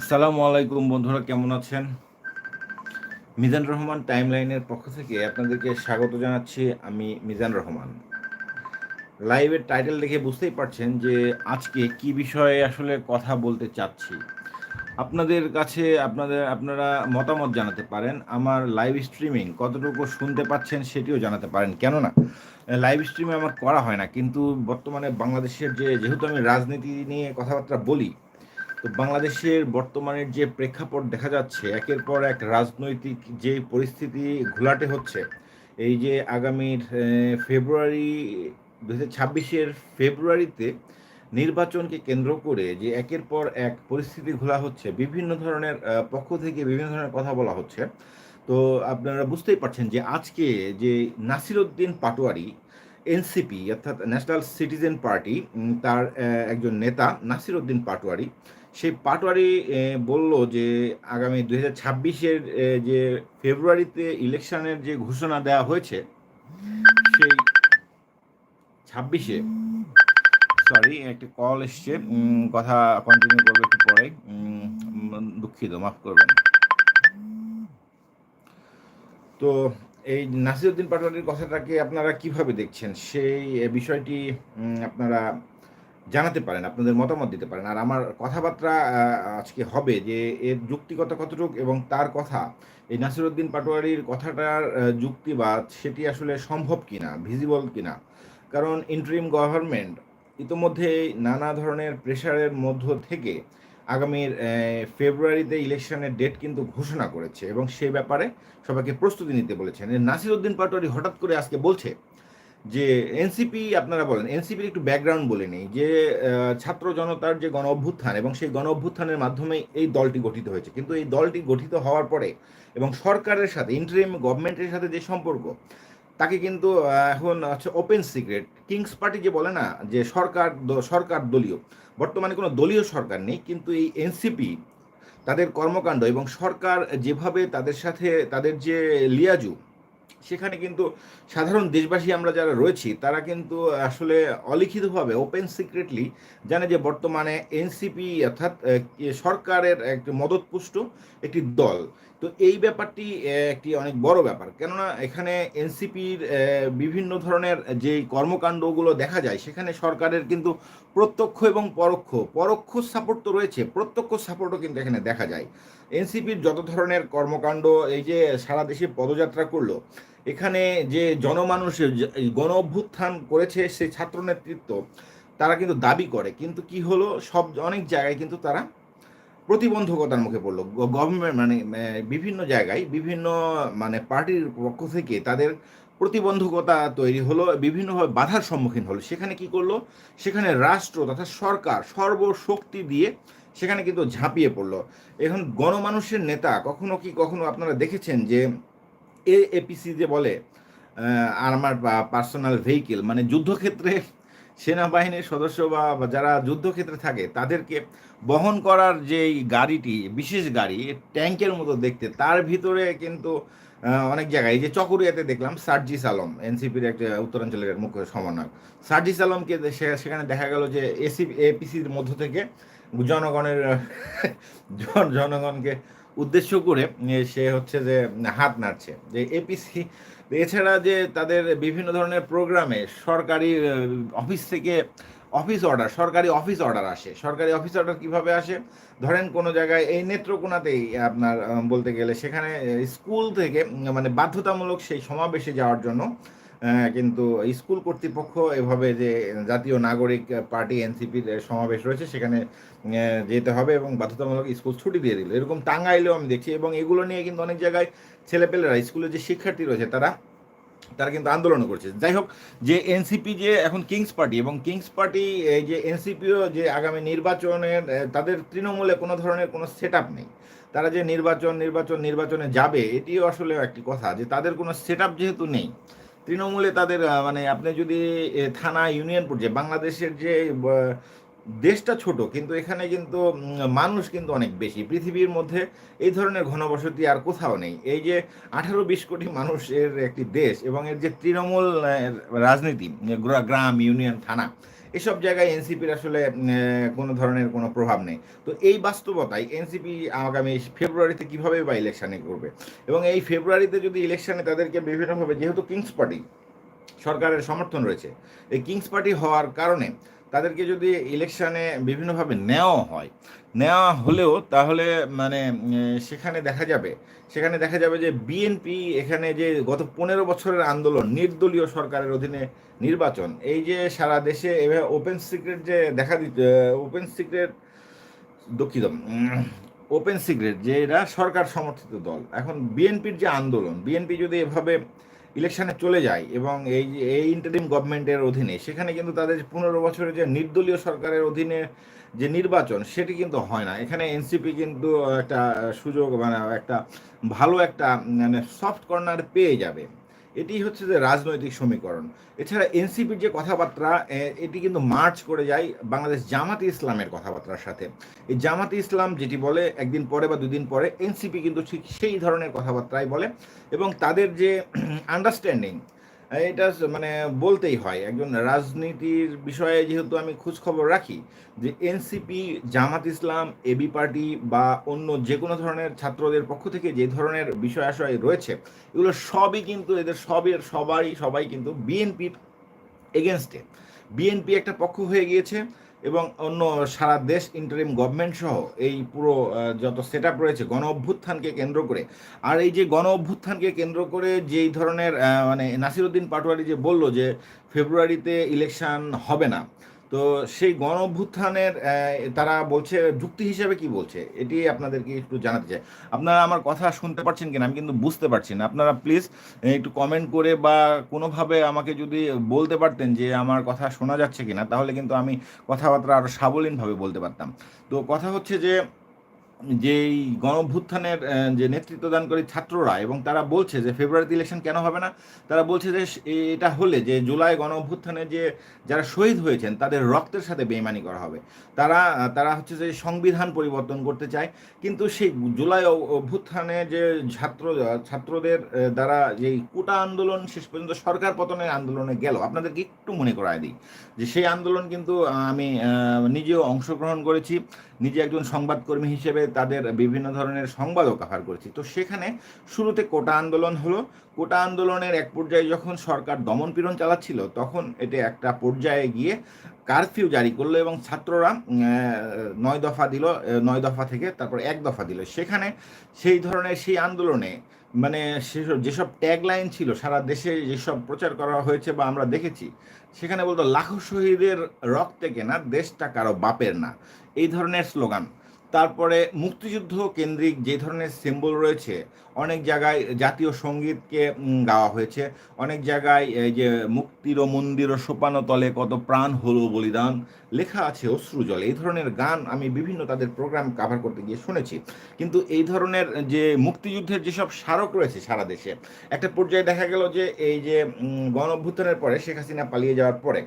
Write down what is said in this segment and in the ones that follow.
আসসালামু আলাইকুম বন্ধুরা, কেমন আছেন? মিজান রহমান টাইমলাইনের পক্ষ থেকে আপনাদেরকে স্বাগত জানাচ্ছি আমি মিজান রহমান। লাইভের টাইটেল দেখে বুঝতেই পারছেন যে আজকে কি বিষয়ে আসলে কথা বলতে চাচ্ছি। আপনাদের কাছে আপনাদের, আপনারা মতামত জানাতে পারেন, আমার লাইভ স্ট্রিমিং কতটুকু শুনতে পাচ্ছেন সেটিও জানাতে পারেন। কেননা, লাইভ স্ট্রিমে আমার করা হয় না, কিন্তু বর্তমানে বাংলাদেশের যে, যেহেতু আমি রাজনীতি নিয়ে কথাবার্তা বলি তো বাংলাদেশের বর্তমানের যে প্রেক্ষাপট দেখা যাচ্ছে, একের পর এক রাজনৈতিক যে পরিস্থিতি ঘোলাটে হচ্ছে, এই যে আগামীর ফেব্রুয়ারি দু হাজার ছাব্বিশের ফেব্রুয়ারিতে নির্বাচনকে কেন্দ্র করে যে একের পর এক পরিস্থিতি ঘোলা হচ্ছে, বিভিন্ন ধরনের পক্ষ থেকে বিভিন্ন ধরনের কথা বলা হচ্ছে। তো আপনারা বুঝতেই পারছেন যে আজকে যে নাসিরুদ্দিন পাটোয়ারি, এনসিপি, অর্থাৎ ন্যাশনাল সিটিজেন পার্টি তার একজন নেতা, নাসিরুদ্দিন পাটোয়ারি সেই পাটোয়ারি বলল যে আগামী দুই হাজার ছাব্বিশের যে ফেব্রুয়ারিতে ইলেকশনের যে ঘোষণা দেওয়া হয়েছে, সেই ছাব্বিশে সরি একটি কল এসছে। কথা কন্টিনিউ করব একটু পরে। দুঃখিত, মাফ করবেন। তো এই নাসিরুদ্দিন পাটোয়ারির কথাটাকে আপনারা কীভাবে দেখছেন? সেই বিষয়টি আপনারা জানাতে পারেন, আপনাদের মতামত দিতে পারেন। আর আমার কথাবার্তা আজকে হবে যে, এর যুক্তিগত কতটুক এবং তার কথা, এই নাসিরুদ্দিন পাটোয়ারির কথাটার যুক্তিবাদ, সেটি আসলে সম্ভব কিনা ভিজিবল কিনা? কারণ ইন্টারিম গভর্নমেন্ট ইতোমধ্যে নানা ধরনের প্রেশারের মধ্য থেকে আগামীর ফেব্রুয়ারিতে ইলেকশনের ডেট কিন্তু ঘোষণা করেছে এবং সেই ব্যাপারে সবাইকে প্রস্তুতি নিতে বলেছেন। নাসিরুদ্দিন পাটোয়ারি হঠাৎ করে আজকে বলছে যে এনসিপি আপনারা বলেন এনসিপির একটু ব্যাকগ্রাউন্ড বলে নেই, যে ছাত্র জনতার যে গণ অভ্যুত্থান এবং সেই গণ অভ্যুত্থানের মাধ্যমে এই দলটি গঠিত হয়েছে। কিন্তু এই দলটি গঠিত হওয়ার পরে এবং সরকারের সাথে ইন্টারিম গভর্নমেন্টের সাথে যে সম্পর্ক, তাকে কিন্তু এখন হচ্ছে ওপেন সিক্রেট কিংস পার্টি যে বলে না, যে সরকার সরকার দলীয়। বর্তমানে কোনো দলীয় সরকার নেই, কিন্তু এই এনসিপি তাদের কর্মকাণ্ড এবং সরকার যেভাবে তাদের সাথে, তাদের যে লিয়াজু সেখানে কিন্তু সাধারণ দেশবাসী আমরা যারা রয়েছি, তারা কিন্তু আসলে অলিখিতভাবে ওপেন সিক্রেটলি জানে যে বর্তমানে এনসিপি অর্থাৎ সরকারের একটি মদতপুষ্ট একটি দল। তো এই ব্যাপারটি একটি অনেক বড় ব্যাপার। কেননা এখানে এনসিপির বিভিন্ন ধরনের যে কর্মকাণ্ডগুলো দেখা যায়, সেখানে সরকারের কিন্তু প্রত্যক্ষ এবং পরোক্ষ পরোক্ষ সাপোর্ট তো রয়েছে, প্রত্যক্ষ সাপোর্টও কিন্তু এখানে দেখা যায়। এনসিপির যত ধরনের কর্মকাণ্ড, এই যে সারা দেশে পদযাত্রা করল, এখানে যে জনমানুষের গণ অভ্যুত্থান করেছে সেই ছাত্র নেতৃত্ব তারা কিন্তু দাবি করে। কিন্তু কি হলো, সব, অনেক জায়গায় কিন্তু তারা প্রতিবন্ধকতার মুখে পড়ল। গভর্নমেন্ট মানে বিভিন্ন জায়গায় বিভিন্ন মানে পার্টির পক্ষ থেকে তাদের প্রতিবন্ধকতা তৈরি হলো, বিভিন্নভাবে বাধার সম্মুখীন হলো। সেখানে কি করল? সেখানে রাষ্ট্র তথা সরকার সর্বশক্তি দিয়ে সেখানে কিন্তু ঝাঁপিয়ে পড়ল। এখন গণমানুষের নেতা কখনো কি কখনো আপনারা দেখেছেন যে এপিসি যে বলে আমার পার্সোনাল ভেহিকেল মানে যুদ্ধক্ষেত্রে সেনাবাহিনীর সদস্য বা যারা যুদ্ধক্ষেত্রে থাকে, তাদেরকে বহন করার যে গাড়িটি, বিশেষ গাড়ি ট্যাঙ্কের মতো দেখতে, তার ভিতরে কিন্তু অনেক জায়গায় যে চকরিয়াতে দেখলাম সার্জিস আলম, এনসিপির একটা উত্তরাঞ্চলের মুখ্য সমন্বয়ক। সার্জিস আলমকে সেখানে দেখা গেল যে এসি, এপিসির মধ্য থেকে জনগণের জনগণকে উদ্দেশ্য করে সে হচ্ছে যে হাত নাড়ছে। যে এপিসি এছাড়া যে তাদের বিভিন্ন ধরনের প্রোগ্রামে সরকারি অফিস থেকে অফিস অর্ডার, সরকারি অফিস অর্ডার আসে। সরকারি অফিস অর্ডার কীভাবে আসে? ধরেন কোনো জায়গায় এই নেত্রকোনাতেই আপনার বলতে গেলে সেখানে স্কুল থেকে মানে বাধ্যতামূলক সেই সমাবেশে যাওয়ার জন্য কিন্তু স্কুল কর্তৃপক্ষ এভাবে যে জাতীয় নাগরিক পার্টি এনসিপির সমাবেশ রয়েছে, সেখানে যেতে হবে এবং বাধ্যতামূলক স্কুল ছুটি দিয়ে দিল। এরকম টাঙ্গাইলেও আমি দেখছি এবং এগুলো নিয়ে কিন্তু অনেক জায়গায় ছেলেপেলেরা স্কুলের যে শিক্ষার্থী রয়েছে তারা তারা কিন্তু আন্দোলন করছে। যাই হোক, যে এনসিপি যে এখন কিংস পার্টি এবং কিংস পার্টি, এই যে এনসিপিও যে আগামী নির্বাচনের তাদের তৃণমূলে কোনো ধরনের কোনো সেট নেই। তারা যে নির্বাচন নির্বাচন, নির্বাচনে যাবে, এটিও আসলে একটি কথা যে তাদের কোনো সেট যেহেতু নেই তৃণমূলে তাদের মানে আপনি যদি থানা ইউনিয়ন পর্যায়ে বাংলাদেশের যে দেশটা ছোট, কিন্তু এখানে কিন্তু মানুষ কিন্তু অনেক বেশি। পৃথিবীর মধ্যে এই ধরনের ঘনবসতি আর কোথাও নেই। এই যে আঠারো বিশ কোটি মানুষের একটি দেশ এবং এর যে তৃণমূল রাজনীতি গ্রাম, ইউনিয়ন, থানা এসব জায়গায় এনসিপির আসলে কোনো ধরনের কোনো প্রভাব নেই। তো এই বাস্তবতায় এনসিপি আগামী ফেব্রুয়ারিতে কীভাবে বা ইলেকশানে করবে? এবং এই ফেব্রুয়ারিতে যদি ইলেকশানে তাদেরকে বিভিন্নভাবে, যেহেতু কিংস পার্টি সরকারের সমর্থন রয়েছে, এই কিংস পার্টি হওয়ার কারণে তাদেরকে যদি ইলেকশানে বিভিন্নভাবে নেওয়া হয়, নেওয়া হলেও তাহলে মানে সেখানে দেখা যাবে, সেখানে দেখা যাবে যে বিএনপি এখানে যে গত পনেরো বছরের আন্দোলন, নির্দলীয় সরকারের অধীনে নির্বাচন, এই যে সারা দেশে এভাবে ওপেন সিক্রেট যে দেখা দিত ওপেন সিক্রেট দুঃখিত ওপেন সিক্রেট যে এরা সরকার সমর্থিত দল। এখন বিএনপির যে আন্দোলন বিএনপি যদি এভাবে ইলেকশনে চলে যায় এবং এই এই ইন্টারিম গভর্নমেন্টের অধীনে, সেখানে কিন্তু তাদের পনেরো বছরের যে নির্দলীয় সরকারের অধীনে যে নির্বাচন, সেটি কিন্তু হয় না। এখানে এনসিপি কিন্তু একটা সুযোগ মানে একটা ভালো একটা মানে সফট কর্নার পেয়ে যাবে। এটি হচ্ছে যে রাজনৈতিক সমীকরণ। এছাড়া এনসিপির যে কথাবার্তা এটি কিন্তু মার্চ করে যায় বাংলাদেশ জামাতি ইসলামের কথাবার্তার সাথে। এই জামাতি ইসলাম যেটি বলে, একদিন পরে বা দুদিন পরে, এনসিপি কিন্তু ঠিক সেই ধরনের কথাবার্তাই বলে এবং তাদের যে আন্ডারস্ট্যান্ডিং এটা মানে বলতেই হয়। একজন রাজনীতির বিষয়ে যেহেতু আমি খোঁজখবর রাখি, যে NCP, Jamaat Islam, AB party বা অন্য যে কোনো ধরনের ছাত্রদের পক্ষ থেকে যে ধরনের বিষয় আশয় রয়েছে, এগুলো সবই কিন্তু এদের সবের সবাই সবাই কিন্তু বিএনপির এগেনস্টে বিএনপি একটা পক্ষ হয়ে গিয়েছে এবং অন্য সারা দেশ ইন্টারিম গভর্নমেন্ট সহ এই পুরো যত সেট আপ রয়েছে, গণ অভ্যুত্থানকে কেন্দ্র করে। আর এই যে গণ অভ্যুত্থানকে কেন্দ্র করে যেই ধরনের মানে নাসিরুদ্দিন পাটোয়ারি যে বলল যে, ফেব্রুয়ারিতে ইলেকশন হবে না। তো সেই গণ অভ্যুত্থানের তারা বলছে, যুক্তি হিসেবে কি বলছে? এটি আপনাদেরকে একটু জানাতে চাই। আপনারা আমার কথা শুনতে পারছেন কিনা? আমি কিন্তু বুঝতে পারছি না। আপনারা প্লিজ একটু কমেন্ট করে বা কোনোভাবে আমাকে যদি বলতে পারতেন যে আমার কথা শোনা যাচ্ছে কিনা, তাহলে কিন্তু আমি কথাবার্তা আরও সাবলীনভাবে বলতে পারতাম। তো কথা হচ্ছে যে যেই গণভ্যুত্থানের যে নেতৃত্ব দানকারী ছাত্ররা এবং তারা বলছে যে ফেব্রুয়ারিতে ইলেকশন কেন হবে না, তারা বলছে যে এটা হলে যে জুলাই গণভ্যুত্থানে যে যারা শহীদ হয়েছেন তাদের রক্তের সাথে বেইমানি করা হবে। তারা তারা হচ্ছে যে সংবিধান পরিবর্তন করতে চায়, কিন্তু সেই জুলাই অভ্যুত্থানে যে ছাত্র, ছাত্রদের দ্বারা যেই কোটা আন্দোলন শেষ পর্যন্ত সরকার পতনের আন্দোলনে গেল আপনাদেরকে একটু মনে করায় দিই? যে সেই আন্দোলন কিন্তু আমি নিজেও অংশগ্রহণ করেছি, নিজে একজন সংবাদকর্মী হিসেবে তাদের বিভিন্ন ধরনের সংবাদও কাভার করেছি। তো সেখানে শুরুতে কোটা আন্দোলন হলো। কোটা আন্দোলনের এক পর্যায়ে যখন সরকার দমন পীড়ন চালাচ্ছিল, তখন এটি একটা পর্যায়ে গিয়ে কারফিউ জারি করল এবং ছাত্ররা নয় দফা দিল নয় দফা থেকে তারপর এক দফা দিল। সেখানে সেই ধরনের সেই আন্দোলনে মানে সেসব, যেসব ট্যাগ লাইন ছিল, সারা দেশে যেসব প্রচার করা হয়েছে বা আমরা দেখেছি, সেখানে বলতো, লাখো শহীদের রক্তে কেনা, দেশটা কারও বাপের না। এই ধরনের স্লোগান। তারপরে মুক্তিযুদ্ধ কেন্দ্রিক যে ধরনের সিম্বল রয়েছে, অনেক জায়গায় জাতীয় সঙ্গীতকে গাওয়া হয়েছে। অনেক জায়গায় এই যে মুক্তির মন্দির ও সোপানো তলে কত প্রাণ হলো বলিদান লেখা আছে অশ্রু জল। এই ধরনের গান আমি বিভিন্ন তাদের প্রোগ্রাম কাভার করতে গিয়ে শুনেছি। কিন্তু এই ধরনের যে মুক্তিযুদ্ধের যেসব স্মারক রয়েছে সারা দেশে, একটা পর্যায়ে দেখা গেল যে এই যে গণ অভ্যুত্থানের পরে শেখ হাসিনা পালিয়ে যাওয়ার পরে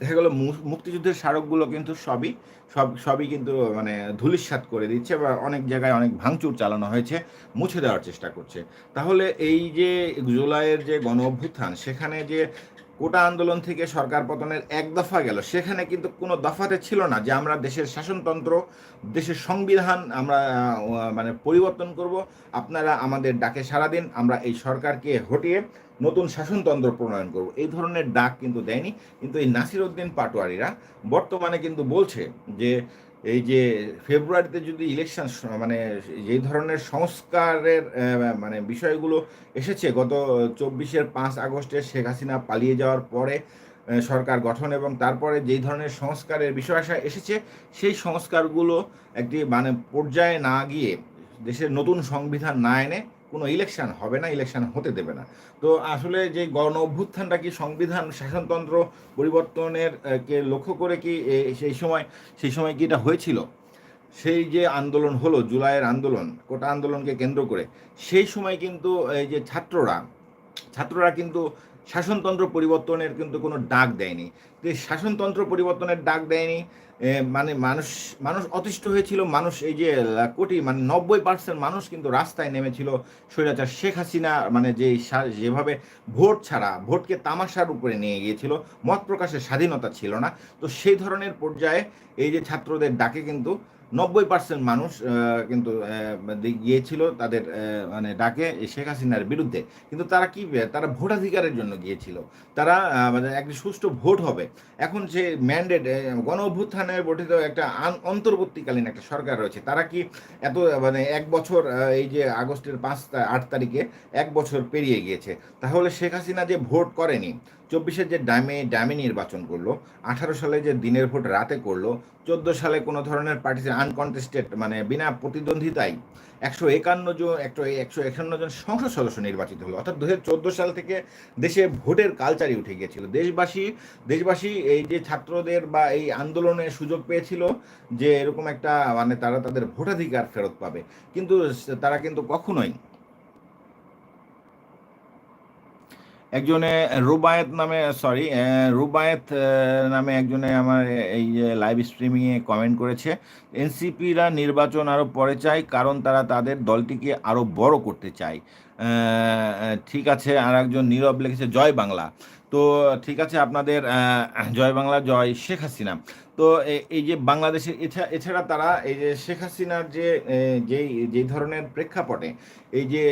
দেখা গেলো মুক্তিযুদ্ধের স্মারকগুলো কিন্তু সবই, সব, সবই কিন্তু মানে ধুলিস্বাত করে দিচ্ছে বা অনেক জায়গায় অনেক ভাঙচুর চালানো হয়েছে, মুছে দেওয়ার চেষ্টা করছে। তাহলে এই যে জুলাইয়ের যে গণ অভ্যুত্থান, সেখানে যে কোটা আন্দোলন থেকে সরকার পতনের এক দফা গেল, সেখানে কিন্তু কোনো দফাতে ছিল না যে আমরা দেশের শাসনতন্ত্র, দেশের সংবিধান আমরা মানে পরিবর্তন করব, আপনারা আমাদের ডাকে সারা দিন, আমরা এই সরকারকে হটিয়ে নতুন শাসনতন্ত্র প্রণয়ন করব। এই ধরনের ডাক কিন্তু দেয়নি। কিন্তু এই নাসির উদ্দিন পাটোয়ারিরা বর্তমানে কিন্তু বলছে যে, এই যে ফেব্রুয়ারিতে যদি ইলেকশন মানে যেই ধরনের সংস্কারের মানে বিষয়গুলো এসেছে, গত চব্বিশের পাঁচ আগস্টে শেখ হাসিনা পালিয়ে যাওয়ার পরে সরকার গঠন এবং তারপরে যেই ধরনের সংস্কারের বিষয় আসা, এসেছে, সেই সংস্কারগুলো একটি মানে পর্যায়ে না গিয়ে দেশের নতুন সংবিধান না এনে কোনো ইলেকশন হবে না ইলেকশন হতে দেবে না। তো আসলে যে গণ অভ্যুত্থানটা কি সংবিধান, শাসনতন্ত্র পরিবর্তনের কে লক্ষ্য করে কি সেই সময় সেই সময় কি এটা হয়েছিল? সেই যে আন্দোলন হলো, জুলাইয়ের আন্দোলন, কোটা আন্দোলনকে কেন্দ্র করে, সেই সময় কিন্তু এই যে ছাত্ররা ছাত্ররা কিন্তু শাসনতন্ত্র পরিবর্তনের কিন্তু কোনো ডাক দেয়নি। তো শাসনতন্ত্র পরিবর্তনের ডাক দেয়নি মানে মানুষ মানুষ অতিষ্ঠ হয়েছিল, মানুষ এই যে কোটি মানে নব্বই পার্সেন্ট মানুষ কিন্তু রাস্তায় নেমেছিল স্বৈরাচার। শেখ হাসিনা মানে যে যেভাবে ভোট ছাড়া, ভোটকে তামাশার উপরে নিয়ে গিয়েছিল, মত প্রকাশের স্বাধীনতা ছিল না। তো সেই ধরনের পর্যায়ে এই যে ছাত্রদের ডাকে কিন্তু নব্বই পার্সেন্ট মানুষ কিন্তু গিয়েছিল তাদের মানে ডাকে শেখ হাসিনার বিরুদ্ধে। কিন্তু তারা কি, তারা ভোটাধিকারের জন্য গিয়েছিল। তারা মানে একটি সুষ্ঠু ভোট হবে। এখন যে ম্যান্ডেট গণ অভ্যুত্থানের গঠিত একটা অন্তর্বর্তীকালীন একটা সরকার রয়েছে, তারা কি এত মানে এক বছর এই যে আগস্টের পাঁচ আট তারিখে এক বছর পেরিয়ে গিয়েছে। তাহলে শেখ হাসিনা যে ভোট করেনি চব্বিশের যে ডামে ডামে নির্বাচন করল, আঠারো সালে যে দিনের ভোট রাতে করল, চোদ্দ সালে কোনো ধরনের পার্টি আনকনটেস্টেড মানে বিনা প্রতিদ্বন্দ্বিতায় একশো একান্ন জন, একশো একশো একান্ন জন সংসদ সদস্য নির্বাচিত হলো। অর্থাৎ দু চোদ্দ সাল থেকে দেশে ভোটের কালচারই উঠে গিয়েছিল। দেশবাসী দেশবাসী এই যে ছাত্রদের বা এই আন্দোলনের সুযোগ পেয়েছিল যে এরকম একটা মানে তারা তাদের ভোটাধিকার ফেরত পাবে। কিন্তু তারা কিন্তু কখনোই একজনে রুবায়েত নামে সরি রুবায়েত নামে একজনে আমার এই যে লাইভ স্ট্রিমিংয়ে কমেন্ট করেছে। এনসিপিরা নির্বাচন আরও পরে চায়, কারণ তারা তাদের দলটিকে আরও বড় করতে চায়। ঠিক আছে আর একজন নীরব লিখেছে, জয় বাংলা। তো, ঠিক আছে, আপনাদের জয় বাংলা, জয় শেখ হাসিনা। তো এই যে বাংলাদেশের এছাড়া তারা, এই যে শেখ হাসিনার যে যেই যেই ধরনের প্রেক্ষাপটে, এই যে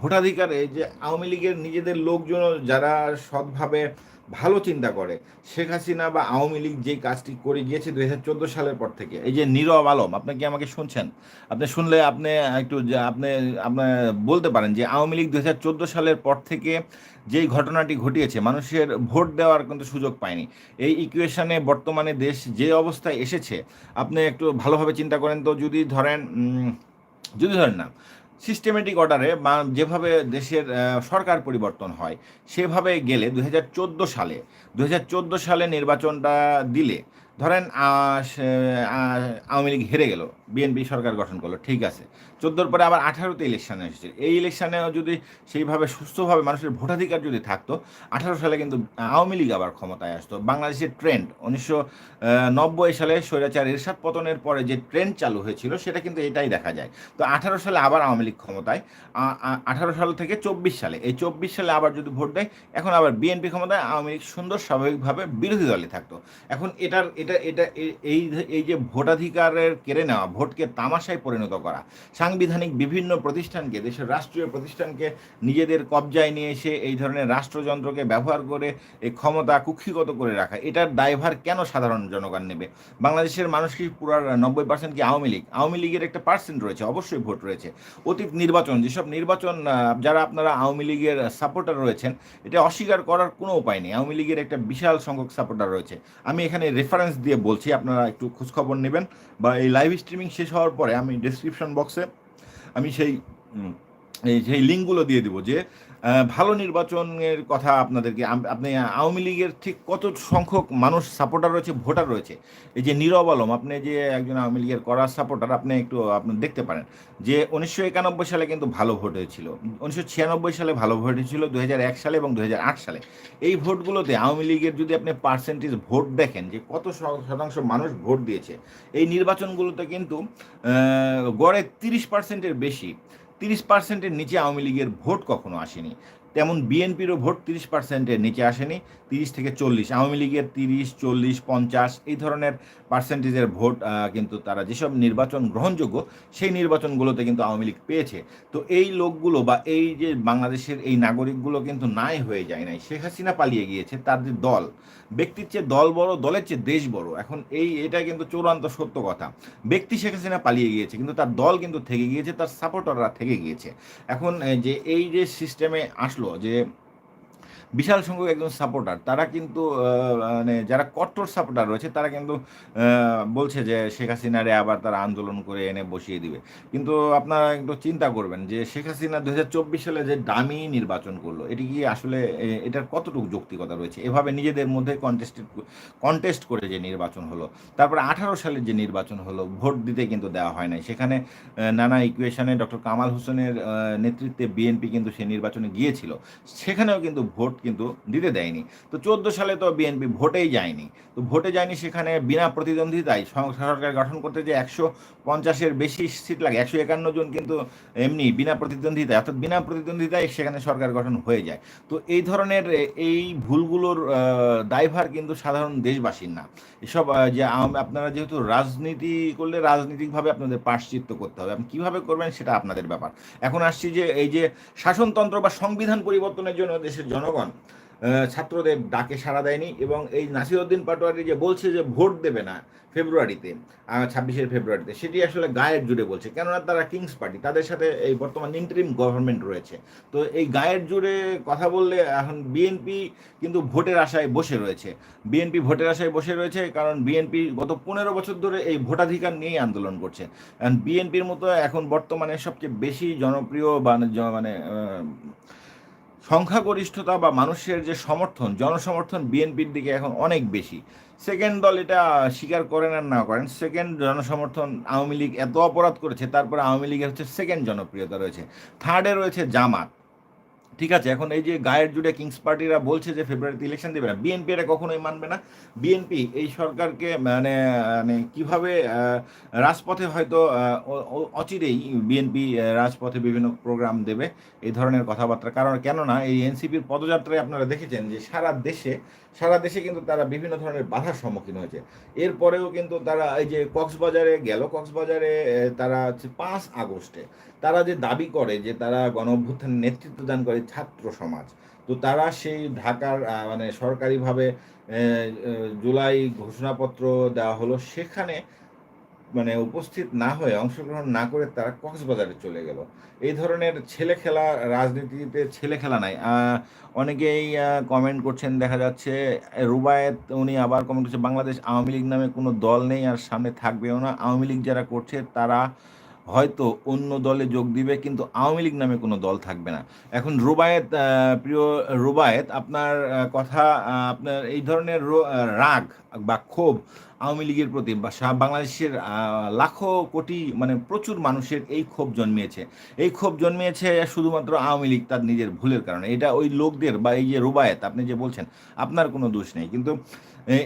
ভোটাধিকার, এই যে আওয়ামী লীগের নিজেদের লোকজন যারা সৎভাবে ভালো চিন্তা করে। শেখ হাসিনা বা আওয়ামী লীগ যেই কাজটি করে গিয়েছে দুই হাজার চোদ্দ সালের পর থেকে, এই যে নীরব আলম, আপনি কি আমাকে শুনছেন? আপনি শুনলে আপনি একটু আপনি আপনার বলতে পারেন যে আওয়ামী লীগ দুই হাজার চোদ্দ সালের পর থেকে যেই ঘটনাটি ঘটিয়েছে, মানুষের ভোট দেওয়ার কিন্তু সুযোগ পায়নি। এই ইকুয়েশনে বর্তমানে দেশ যে অবস্থায় এসেছে, আপনি একটু ভালোভাবে চিন্তা করেন তো, যদি ধরেন যদি ধরেন না সিস্টেমেটিক অর্ডারে যেভাবে দেশের সরকার পরিবর্তন হয় সেভাবে গেলে দুই হাজার চোদ্দ সালে দু হাজার চোদ্দ সালে নির্বাচনটা দিলে, ধরেন আওয়ামী লীগ হেরে গেল, বিএনপি সরকার গঠন করল, ঠিক আছে। চোদ্দোর পরে আবার আঠারোতে ইলেকশনে এসেছে। এই ইলেকশনেও যদি সেইভাবে সুস্থভাবে মানুষের ভোটাধিকার যদি থাকতো, আঠারো সালে কিন্তু আওয়ামী লীগ আবার ক্ষমতায় আসতো। বাংলাদেশের ট্রেন্ড, উনিশশো নব্বই সালে স্বৈরাচার এরশাদ পতনের পরে যে ট্রেন্ড চালু হয়েছিল, সেটা কিন্তু এটাই দেখা যায়। তো আঠারো সালে আবার আওয়ামী লীগ ক্ষমতায় আঠারো সাল থেকে চব্বিশ সালে, এই চব্বিশ সালে আবার যদি ভোট দেয়, এখন আবার বিএনপি ক্ষমতায়, আওয়ামী লীগ সুন্দর স্বাভাবিকভাবে বিরোধী দলে থাকতো। এখন এটার, এটা এটা এই এই যে ভোটাধিকারের কেড়ে নেওয়া, ভোটকে তামাশায় পরিণত করা, সাংবিধানিক বিভিন্ন প্রতিষ্ঠানকে, দেশের রাষ্ট্রীয় প্রতিষ্ঠানকে নিজেদের কবজায় নিয়ে এসে এই ধরনের রাষ্ট্রযন্ত্রকে ব্যবহার করে এই ক্ষমতা কুক্ষিগত করে রাখা, এটার দায়ভার কেন সাধারণ জনগণ নেবে? বাংলাদেশের মানুষ কি পুরো নব্বই পার্সেন্ট কি আওয়ামী লীগ? আওয়ামী লীগের একটা পার্সেন্ট রয়েছে, অবশ্যই ভোট রয়েছে। অতীত নির্বাচন, যেসব নির্বাচন যারা আপনারা আওয়ামী লীগের সাপোর্টার রয়েছেন, এটা অস্বীকার করার কোনো উপায় নেই। আওয়ামী লীগের একটা বিশাল সংখ্যক সাপোর্টার রয়েছে। আমি এখানে রেফারেন্স দিয়ে বলছি, আপনারা একটু খোঁজখবর নেবেন বা এই লাইভ স্ট্রিমিং শেষ হওয়ার পরে আমি ডিসক্রিপশন বক্সে আমি সেই সেই লিঙ্কগুলো দিয়ে দিব যে ভালো নির্বাচনের কথা আপনাদেরকে আপনি আওয়ামী লীগের ঠিক কত সংখ্যক মানুষ সাপোর্টার রয়েছে, ভোটার রয়েছে? এই যে নীরব আলম, আপনি যে একজন আওয়ামী লীগের করা সাপোর্টার, আপনি একটু, আপনি দেখতে পারেন যে উনিশশো একানব্বই সালে কিন্তু ভালো ভোট হয়েছিল। উনিশশো ছিয়ানব্বই সালে ভালো ভোট হয়েছিল দু এক সালে এবং দু সালে। এই ভোটগুলোতে আওয়ামী লীগের যদি আপনি পার্সেন্টেজ ভোট দেখেন যে কত শতাংশ মানুষ ভোট দিয়েছে, এই নির্বাচনগুলোতে কিন্তু গড়ে তিরিশ পার্সেন্টের বেশি। তিরিশ পার্সেন্টের নিচে আওয়ামী লীগের ভোট কখনো আসেনি। তেমন বিএনপিরও ভোট তিরিশ পার্সেন্টের নিচে আসেনি, তিরিশ থেকে চল্লিশ। আওয়ামী লীগের তিরিশ, চল্লিশ, পঞ্চাশ, এই ধরনের পার্সেন্টেজের ভোট কিন্তু তারা যেসব নির্বাচন গ্রহণযোগ্য, সেই নির্বাচনগুলোতে কিন্তু আওয়ামী লীগ পেয়েছে। তো এই লোকগুলো বা এই যে বাংলাদেশের এই নাগরিকগুলো কিন্তু নাই হয়ে যায় নাই। শেখ হাসিনা পালিয়ে গিয়েছে তার যে দল। ব্যক্তির চেয়ে দল বড়, দলের চেয়ে দেশ বড়। এখন এই, এটা কিন্তু চূড়ান্ত সত্য কথা। ব্যক্তি শেখ হাসিনা পালিয়ে গিয়েছে, কিন্তু তার দল কিন্তু থেকে গিয়েছে, তার সাপোর্টাররা থেকে গিয়েছে। এখন যে, এই যে সিস্টেমে আসলো যে বিশাল সংখ্যক একজন সাপোর্টার তারা কিন্তু মানে যারা কট্টর সাপোর্টার রয়েছে, তারা কিন্তু বলছে যে শেখ হাসিনারে আবার তারা আন্দোলন করে এনে বসিয়ে দিবে। কিন্তু আপনারা একটু চিন্তা করবেন যে শেখ হাসিনা দু হাজার চব্বিশ সালে যে দামি নির্বাচন করল, এটি কি আসলে এটার কতটুকু যৌক্তিকতা রয়েছে? এভাবে নিজেদের মধ্যে কন্টেস্টেড কন্টেস্ট করে যে নির্বাচন হলো, তারপরে আঠারো সালের যে নির্বাচন হলো, ভোট দিতে কিন্তু দেওয়া হয় নাই। সেখানে নানা ইকুয়েশনে ডক্টর কামাল হোসেনের নেতৃত্বে বিএনপি কিন্তু সেই নির্বাচনে গিয়েছিল। সেখানেও কিন্তু ভোট কিন্তু দিতে দেয়নি। তো চোদ্দ সালে তো বিএনপি ভোটেই যায়নি। তো ভোটে যায়নি সেখানে বিনা প্রতিদ্বন্দ্বিতায় সরকার গঠন করতে যে একশো পঞ্চাশের বেশি সিট লাগে, একশো একান্ন জন কিন্তু এমনি বিনা প্রতিদ্বন্দ্বিতায় অর্থাৎ বিনা প্রতিদ্বন্দ্বিতায় সেখানে সরকার গঠন হয়ে যায়। তো এই ধরনের এই ভুলগুলোর দায়ভার কিন্তু সাধারণ দেশবাসীর না। এসব যে আপনারা যেহেতু রাজনীতি করলে রাজনৈতিকভাবে আপনাদের পার্শ্চিত্য করতে হবে। আপনি কীভাবে করবেন সেটা আপনাদের ব্যাপার। এখন আসছি যে, এই যে শাসনতন্ত্র বা সংবিধান পরিবর্তনের জন্য দেশের জনগণ ছাত্রদের ডাকে সাড়া দেয়নি এবং এই নাসিরউদ্দিন পাটোয়ারি যে বলছে যে ভোট দেবে না ফেব্রুয়ারিতে ছাব্বিশের ফেব্রুয়ারিতে, সেটি আসলে গায়ের জুড়ে বলছে। কেননা তারা কিংস পার্টি, তাদের সাথে এই বর্তমান ইন্টারিম গভর্নমেন্ট রয়েছে। তো এই গায়ের জুড়ে কথা বললে এখন বিএনপি কিন্তু ভোটের আশায় বসে রয়েছে। বিএনপি ভোটের আশায় বসে রয়েছে কারণ বিএনপি গত পনেরো বছর ধরে এই ভোটাধিকার নিয়েই আন্দোলন করছে। বিএনপির মতো এখন বর্তমানে সবচেয়ে বেশি জনপ্রিয় বা মানে সংখ্যাগরিষ্ঠতা বা মানুষের যে সমর্থন, জনসমর্থন বিএনপির দিকে এখন অনেক বেশি। সেকেন্ড দল এটা স্বীকার করেন আর না করেন সেকেন্ড জনসমর্থন আওয়ামী লীগ এত অপরাধ করেছে, তারপরে আওয়ামী লীগের হচ্ছে সেকেন্ড জনপ্রিয়তা রয়েছে। থার্ডে রয়েছে জামাত। ঠিক আছে, এখন এই যে গায়ের জুড়ে কিংস পার্টিরা বলছে যে ফেব্রুয়ারিতে ইলেকশন দেবে না বিএনপি এটা কখনোই মানবে না। বিএনপি এই সরকারকে মানে মানে কীভাবে রাজপথে হয়তো অচিরেই বিএনপি রাজপথে বিভিন্ন প্রোগ্রাম দেবে, এই ধরনের কথাবার্তা। কারণ কেননা এই এনসিপির পদযাত্রায় আপনারা দেখেছেন যে সারা দেশে সারা দেশে কিন্তু তারা বিভিন্ন ধরনের বাধার সম্মুখীন হয়েছে। এরপরেও কিন্তু তারা এই যে কক্সবাজারে, গেল কক্সবাজারে তারা হচ্ছে পাঁচ আগস্টে তারা যে দাবি করে যে তারা গণ নেতৃত্ব দান করে ছাত্র সমাজ, তো তারা সেই ঢাকার মানে সরকারিভাবে জুলাই ঘোষণাপত্র দেওয়া হলো। সেখানে মানে উপস্থিত না হয়ে অংশগ্রহণ না করে তারা কক্সবাজারে চলে গেল। এই ধরনের ছেলে খেলা রাজনীতিতে ছেলে খেলা নাই। অনেকেই কমেন্ট করছেন, দেখা যাচ্ছে, রুবায়েত উনি আবার কমেন্ট করছে, বাংলাদেশ আওয়ামী লীগ নামে কোনো দল নেই আর সামনে থাকবেও না। আওয়ামী লীগ যারা করছে, তারা হয়তো অন্য দলে যোগ দিবে, কিন্তু আওয়ামী লীগ নামে কোনো দল থাকবে না। এখন রুবায়েত প্রিয় রুবায়েত, আপনার কথা আপনার এই ধরনের রাগ বা ক্ষোভ আওয়ামী লীগের প্রতি বা বাংলাদেশের লাখো কোটি মানে প্রচুর মানুষের এই ক্ষোভ জন্মিয়েছে। এই ক্ষোভ জন্মিয়েছে শুধুমাত্র আওয়ামী লীগ তার নিজের ভুলের কারণে। এটা ওই লোকদের বা এই যে রুবায়েত, আপনি যে বলছেন, আপনার কোনো দোষ নেই। কিন্তু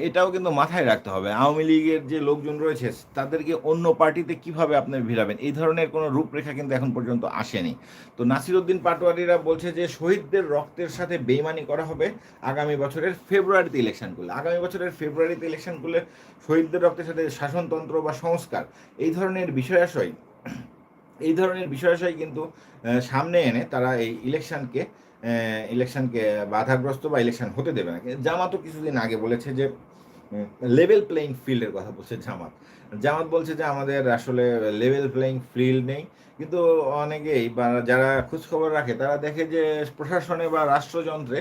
এটাও কিন্তু মাথায় রাখতে হবে। আওয়ামী লীগের যে লোকজন রয়েছে, তাদেরকে অন্য পার্টিতে কীভাবে আপনি ভিড়াবেন? এই ধরনের কোনো রূপরেখা কিন্তু এখন পর্যন্ত আসেনি। তো নাসিরউদ্দিন পাটোয়ারিরা বলছে যে, শহীদদের রক্তের সাথে বেইমানি করা হবে আগামী বছরের ফেব্রুয়ারিতে ইলেকশন করলে। আগামী বছরের ফেব্রুয়ারিতে ইলেকশন করলে শহীদদের রক্তের সাথে শাসনতন্ত্র বা সংস্কার, এই ধরনের বিষয়াশয়, এই ধরনের বিষয়াশয় কিন্তু সামনে এনে তারা এই ইলেকশনকে ইলেকশনকে বাধাগ্রস্ত বা ইলেকশন হতে দেবে না। জামাতও কিছুদিন আগে বলেছে যে লেভেল প্লেইং ফিল্ডের কথা বলছে জামাত। জামাত বলছে যে, আমাদের আসলে লেভেল প্লেইং ফিল্ড নেই। কিন্তু অনেকেই বা যারা খোঁজখবর রাখে, তারা দেখে যে প্রশাসনে বা রাষ্ট্রযন্ত্রে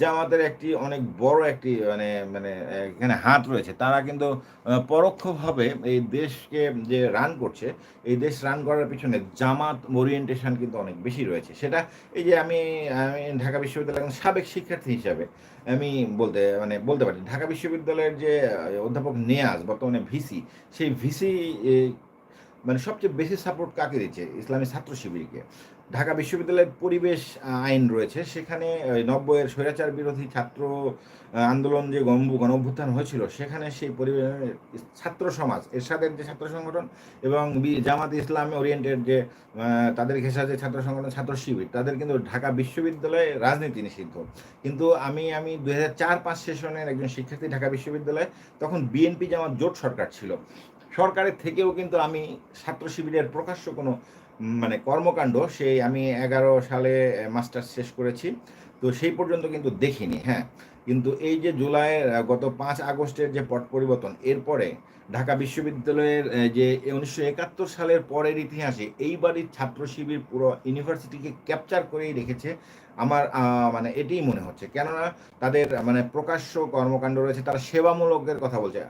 জামাতের একটি অনেক বড় একটি মানে মানে এখানে হাত রয়েছে। তারা কিন্তু পরোক্ষভাবে এই দেশকে যে রান করছে, এই দেশ রান করার পিছনে জামাত ওরিয়েন্টেশন কিন্তু অনেক বেশি রয়েছে। সেটা এই যে আমি আমি ঢাকা বিশ্ববিদ্যালয়ের একজন সাবেক শিক্ষার্থী হিসাবে আমি বলতে মানে বলতে পারি। ঢাকা বিশ্ববিদ্যালয়ের যে অধ্যাপক নেয়াজ, বর্তমানে ভিসি সেই ভিসি মানে সবচেয়ে বেশি সাপোর্ট কাকে দিচ্ছে? ইসলামী ছাত্র শিবিরকে। ঢাকা বিশ্ববিদ্যালয়ের পরিবেশ আইন রয়েছে, সেখানে নব্বইয়ের স্বৈরাচার বিরোধী ছাত্র আন্দোলন যে গণ গণ অভ্যুত্থান হয়েছিল, সেখানে সেই পরিবেশ ছাত্র সমাজ, এরশাদের যে ছাত্র সংগঠন এবং জামাত ইসলামী ওরিয়েন্টেড যে তাদের ঘেঁষা যে ছাত্র সংগঠন, ছাত্র শিবির, তাদের কিন্তু ঢাকা বিশ্ববিদ্যালয়ে রাজনীতি নিষিদ্ধ। কিন্তু আমি আমি দুই হাজার চার পাঁচ সেশনের একজন শিক্ষার্থী ঢাকা বিশ্ববিদ্যালয়ে, তখন বিএনপি জামাত জোট সরকার ছিল। সরকারের থেকেও কিন্তু আমি ছাত্র শিবিরের প্রকাশ্য কোনো মানে কর্মকাণ্ড, সেই আমি এগারো সালে মাস্টার্স শেষ করেছি। তো সেই পর্যন্ত কিন্তু দেখিনি হ্যাঁ। কিন্তু এই যে জুলাইয়ের গত পাঁচ আগস্টের যে পট পরিবর্তন, এরপরে ঢাকা বিশ্ববিদ্যালয়ের যে উনিশশো একাত্তর সালের পরের ইতিহাসে এইবারই ছাত্র শিবির পুরো ইউনিভার্সিটিকে ক্যাপচার করেই রেখেছে আমার মানে এটাই মনে হচ্ছে। কেননা তাদের মানে প্রকাশ্য কর্মকাণ্ড রয়েছে, তারা সেবামূলকের কথা বলছে।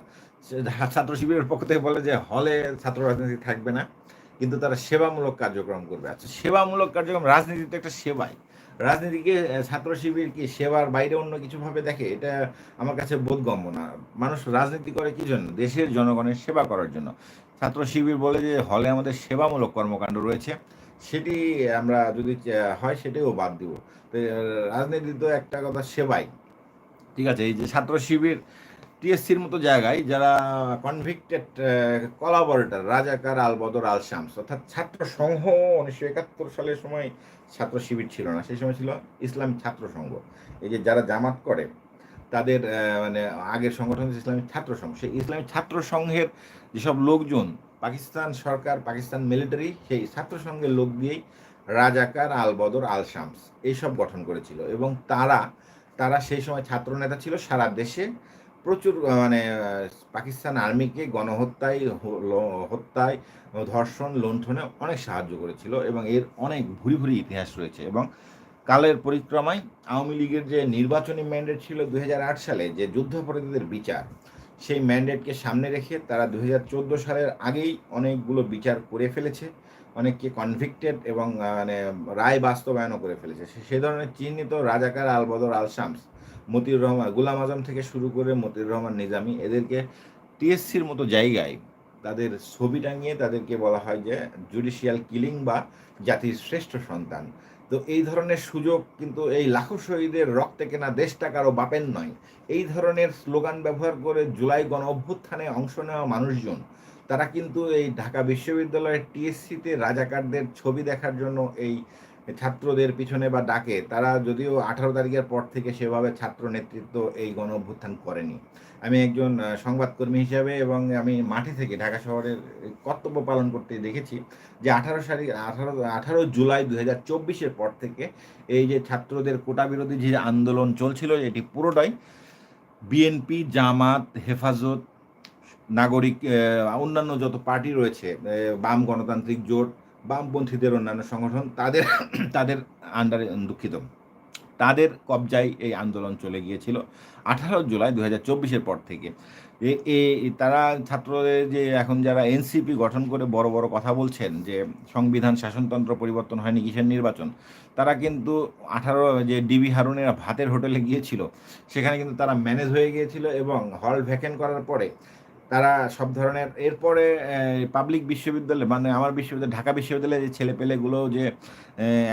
ছাত্র শিবিরের পক্ষ থেকে বলে যে হলে ছাত্র রাজনীতি থাকবে না, কিন্তু তারা সেবামূলক কার্যক্রম করবে। আচ্ছা সেবামূলক কার্যক্রম রাজনীতি তো একটা সেবাই। রাজনীতিকে ছাত্র শিবির কি সেবার বাইরে অন্য কিছু ভাবে দেখে, এটা আমার কাছে বোধগম্য না। মানুষ রাজনীতি করে কি জন্য? দেশের জনগণের সেবা করার জন্য। ছাত্র শিবির বলে যে হলে আমাদের সেবামূলক কর্মকাণ্ড রয়েছে, সেটি আমরা যদি হয় সেটাও বাদ দিব। রাজনীতি তো একটা কথা সেবাই। ঠিক আছে, এই যে ছাত্র শিবির টিএসসির মতো জায়গায় যারা কনভিক্টেড কলাবরেটর রাজাকার আলবদর আল শামস, অর্থাৎ ছাত্র সংঘ, উনিশশো একাত্তর সালের সময় ছাত্র শিবির ছিল না, সেই সময় ছিল ইসলামী ছাত্র সংঘ। এই যে যারা জামাত করে, তাদের মানে আগের সংগঠন ইসলামী ছাত্র সংঘ। সেই ইসলামী ছাত্র সংঘের যেসব লোকজন, পাকিস্তান সরকার, পাকিস্তান মিলিটারি সেই ছাত্র সংঘের লোক দিয়েই রাজাকার আল বদর, আল শামস, এইসব গঠন করেছিল। এবং তারা তারা সেই সময় ছাত্র নেতা ছিল সারা দেশে। প্রচুর মানে পাকিস্তান আর্মিকে গণহত্যায় হত্যায় ধর্ষণ, লুণ্ঠনে অনেক সাহায্য করেছিল এবং এর অনেক ভুরি ভুরি ইতিহাস রয়েছে এবং কালের পরিক্রমায় আওয়ামী লীগের যে নির্বাচনী ম্যান্ডেট ছিল দুই হাজার আট সালে, যে যুদ্ধাপরাধীদের বিচার, সেই ম্যান্ডেটকে সামনে রেখে তারা দু হাজার চোদ্দ সালের আগেই অনেকগুলো বিচার করে ফেলেছে, অনেককে কনভিক্টেড এবং মানে রায় বাস্তবায়নও করে ফেলেছে। সে- ধরনের চিহ্নিত রাজাকার আলবদর আল শামস মতিউর রহমান, গুলাম আজম থেকে শুরু করে মতিউর রহমান, নিজামী, এদেরকে টিএসসির মতো জায়গায় তাদের ছবি টাঙিয়ে তাদেরকে বলা হয় যে জুডিশিয়াল কিলিং বা জাতির শ্রেষ্ঠ সন্তান। তো এই ধরনের সুযোগ কিন্তু এই লাখো শহীদের রক্তে কেনা দেশটা কারও বাপের নয়। এই ধরনের স্লোগান ব্যবহার করে জুলাই গণ অভ্যুত্থানে অংশ নেওয়া মানুষজন, তারা কিন্তু এই ঢাকা বিশ্ববিদ্যালয়ের টিএসসিতে রাজাকারদের ছবি দেখার জন্য এই ছাত্রদের পিছনে বা ডাকে, তারা যদিও আঠারো তারিখের পর থেকে সেভাবে ছাত্র নেতৃত্ব এই গণ অভ্যুত্থান করেনি। আমি একজন সংবাদকর্মী হিসাবে এবং আমি মাঠে থেকে ঢাকা শহরের কর্তব্য পালন করতে দেখেছি যে আঠারো সারি, আঠারো আঠারো জুলাই দু হাজার চব্বিশের পর থেকে এই যে ছাত্রদের কোটা বিরোধী যে আন্দোলন চলছিল, এটি পুরোটাই বিএনপি, জামাত, হেফাজত, নাগরিক অন্যান্য যত পার্টি রয়েছে বাম গণতান্ত্রিক জোট বামপন্থীদের অন্যান্য সংগঠন, তাদের তাদের আন্ডারে দুঃখিত। তাদের কবজায় এই আন্দোলন চলে গিয়েছিল আঠারো জুলাই দু হাজার চব্বিশের পর থেকে। এ তারা ছাত্রদের যে এখন যারা এনসিপি গঠন করে বড় বড় কথা বলছেন যে সংবিধান শাসনতন্ত্র পরিবর্তন হয়নি কিসের নির্বাচন, তারা কিন্তু আঠারো যে ডিবি হারুনের ভাতের হোটেলে গিয়েছিল, সেখানে কিন্তু তারা ম্যানেজ হয়ে গিয়েছিল এবং হল ভ্যাকেন্ট করার পরে তারা সব ধরনের, এরপরে পাবলিক বিশ্ববিদ্যালয় মানে আমার বিশ্ববিদ্যালয়, ঢাকা বিশ্ববিদ্যালয়ের যে ছেলেপেলেগুলো যে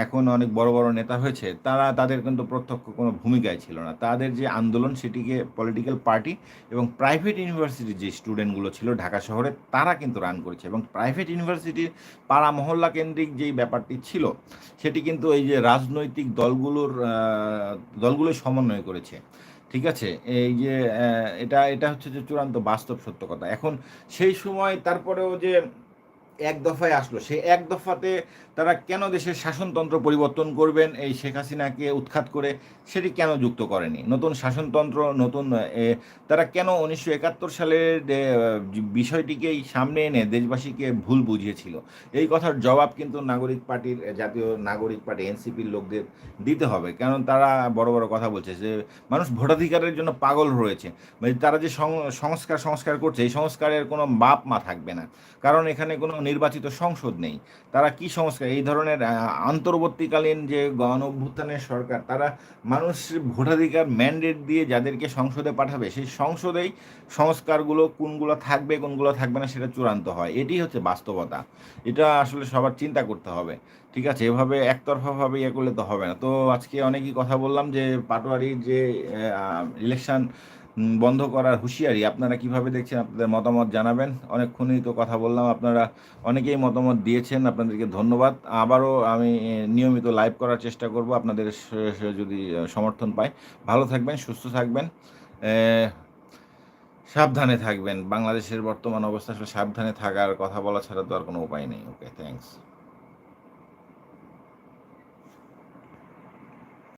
এখন অনেক বড় বড় নেতা হয়েছে, তারা তাদের কিন্তু প্রত্যক্ষ কোনো ভূমিকায় ছিল না। তাদের যে আন্দোলন সেটিকে পলিটিক্যাল পার্টি এবং প্রাইভেট ইউনিভার্সিটির যে স্টুডেন্টগুলো ছিল ঢাকা শহরে, তারা কিন্তু রান করেছে এবং প্রাইভেট ইউনিভার্সিটির পাড়া মহল্লা কেন্দ্রিক যেই ব্যাপারটি ছিল, সেটি কিন্তু এই যে রাজনৈতিক দলগুলোর দলগুলো সমন্বয় করেছে। ঠিক আছে? এই যে এটা এটা হচ্ছে যে চূড়ান্ত বাস্তব সত্য কথা। এখন সেই সময় তারপরেও যে এক দফায় আসলো, সেই এক দফাতে তারা কেন দেশের শাসনতন্ত্র পরিবর্তন করবেন? এই শেখ হাসিনাকে উৎখাত করে সেটি কেন যুক্ত করেনি? নতুন শাসনতন্ত্র, নতুন তারা কেন উনিশশো একাত্তর সালের বিষয়টিকেই সামনে এনে দেশবাসীকে ভুল বুঝিয়েছিল? এই কথার জবাব কিন্তু নাগরিক পার্টির জাতীয় নাগরিক পার্টি, এনসিপির লোকদের দিতে হবে। কারণ তারা বড় বড় কথা বলছে যে, মানুষ ভোটাধিকারের জন্য পাগল রয়েছে। মানে তারা যে সংস্কার সংস্কার করছে, এই সংস্কারের কোনো বাপ মা থাকবে না। কারণ এখানে কোনো নির্বাচিত সংসদ নেই। তারা কি সংস্কার এই ধরনের আন্তর্বর্তীকালীন যে গণ অভ্যুত্থানের সরকার, তারা মানুষ ভোটাধিকার ম্যান্ডেট দিয়ে যাদেরকে সংসদে পাঠাবে, সেই সংসদেই সংস্কারগুলো কোনগুলো থাকবে কোনগুলো থাকবে না সেটা চূড়ান্ত হয়। এটি হচ্ছে বাস্তবতা। এটা আসলে সবার চিন্তা করতে হবে। ঠিক আছে, এভাবে একতরফাভাবে ইয়ে করলে তো হবে না। তো আজকে অনেকই কথা বললাম যে পাটোয়ারির যে ইলেকশন বন্ধ করার হুঁশিয়ারি। আপনারা কীভাবে দেখছেন আপনাদের মতামত জানাবেন? অনেকক্ষণই তো কথা বললাম। আপনারা অনেকেই মতামত দিয়েছেন, আপনাদেরকে ধন্যবাদ। আবারও আমি নিয়মিত লাইভ করার চেষ্টা করব। আপনাদের যদি সমর্থন পাই। ভালো থাকবেন, সুস্থ থাকবেন। সাবধানে থাকবেন। বাংলাদেশের বর্তমান অবস্থা, আসলে সাবধানে থাকার কথা বলা ছাড়া তো আর কোনো উপায় নেই। Okay thanks